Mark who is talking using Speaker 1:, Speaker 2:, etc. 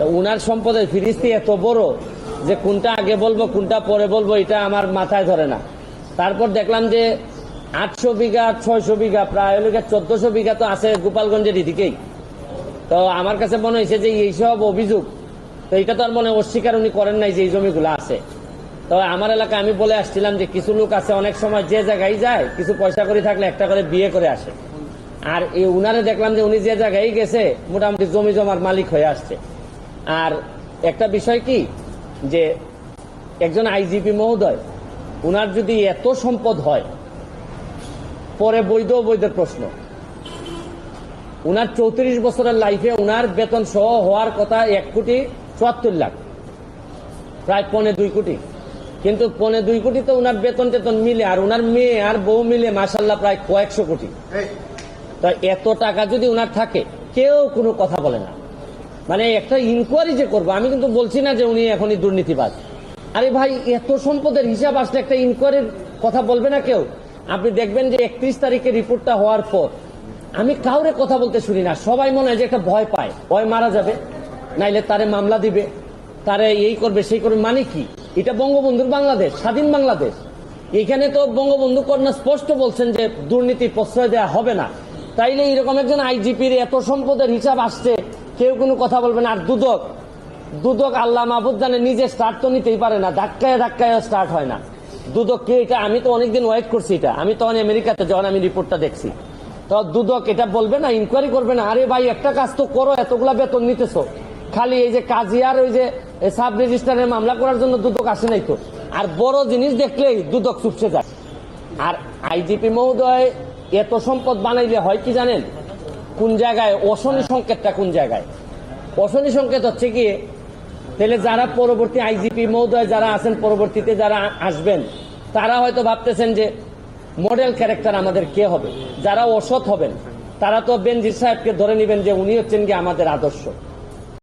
Speaker 1: তো উনার সম্পদের ফিরিস্তি এত বড় যে কোনটা আগে বলব, কোনটা পরে বলব, এটা আমার মাথায় ধরে না। তারপর দেখলাম যে আটশো বিঘা, ছয়শো বিঘা, প্রায় হলো চোদ্দশো বিঘা তো আছে গোপালগঞ্জের এদিকেই। তো আমার কাছে মনে হয়েছে যে এইসব অভিযোগ, তো এটা তো আর মনে অস্বীকার উনি করেন নাই যে এই জমিগুলো আছে। তো আমার এলাকায় আমি বলে আসছিলাম যে কিছু লোক আছে, অনেক সময় যে জায়গায় যায়, কিছু পয়সা করে থাকলে একটা করে বিয়ে করে আসে। আর এই উনারে দেখলাম যে উনি যে জায়গায় গেছে, মোটামুটি জমি জমার মালিক হয়ে আসছে। আর একটা বিষয় কি যে একজন আইজিপি মহোদয় উনার যদি এত সম্পদ হয় পরে বৈধ অবৈধের প্রশ্ন। উনার চৌত্রিশ বছরের লাইফে উনার বেতন সহ হওয়ার কথা এক কোটি চুয়াত্তর লাখ প্রায় পনে দুই কোটি। কিন্তু পনে দুই কোটি তো উনার বেতন টেতন মিলে আর উনার মেয়ে আর বউ মিলে মাসাল্লাহ প্রায় কয়েকশো কোটি। তা এত টাকা যদি উনার থাকে কেউ কোনো কথা বলে না। মানে একটা ইনকোয়ারি যে করব, আমি কিন্তু বলছি না যে উনি এখনই দুর্নীতিবাজ। আরে ভাই, এত সম্পদের হিসাব আসলে একটা ইনকোয়ারির কথা বলবে না কেউ? আপনি দেখবেন যে একত্রিশ তারিখে রিপোর্টটা হওয়ার পর, আমি কাউরে কথা বলতে শুনি না, সবাই মনে হয় যে একটা ভয় পায়। ভয় মারা যাবে, নাইলে তারে মামলা দিবে, তারে এই করবে, সেই করবে মানে কি? এটা বঙ্গবন্ধুর বাংলাদেশ, স্বাধীন বাংলাদেশ। এখানে তো বঙ্গবন্ধু কন্যা স্পষ্ট বলছেন যে দুর্নীতি প্রশ্রয় দেওয়া হবে না। তাইলে এরকম একজন আইজিপির এত সম্পদের হিসাব আসছে কেউ কোনো কথা বলবে না। আর দুদক দুদক আল্লাহ মাহবুদ জানে, নিজে স্টার্ট তো নিতেই পারে না, ধাক্কায় ধাক্কায় স্টার্ট হয় না। দুদক কে এটা? আমি তো অনেকদিন ওয়েট করছি এটা। আমি তখন আমেরিকাতে যখন আমি রিপোর্টটা দেখছি। তো দুদক এটা বলবে না ইনকোয়ারি করবে না, আরে ভাই, একটা কাজ তো করো, এতগুলা বেতন নিতেছো। খালি এই যে কাজিয়ার ওই যে সাব রেজিস্ট্রারের মামলা করার জন্য দুদক আসে নাই তো? আর বড় জিনিস দেখলেই দুদক চুপসে যায়। আর আইজিপি মহোদয় এত সম্পদ বানাইলে হয় কি জানেন? কোন জায়গায়? অশনি সংকেতটা কোন জায়গায়? অশনি সংকেত হচ্ছে কি? তাহলে যারা পরবর্তী আইজিপি মহোদয় যারা আছেন, পরবর্তীতে যারা আসবেন, তারা হয়তো ভাবতেছেন যে মডেল ক্যারেক্টার আমাদের কে হবে? যারা অসৎ হবেন, তারা তো বেনজির সাহেবকে ধরে নেবেন যে উনি হচ্ছেন কি আমাদের আদর্শ।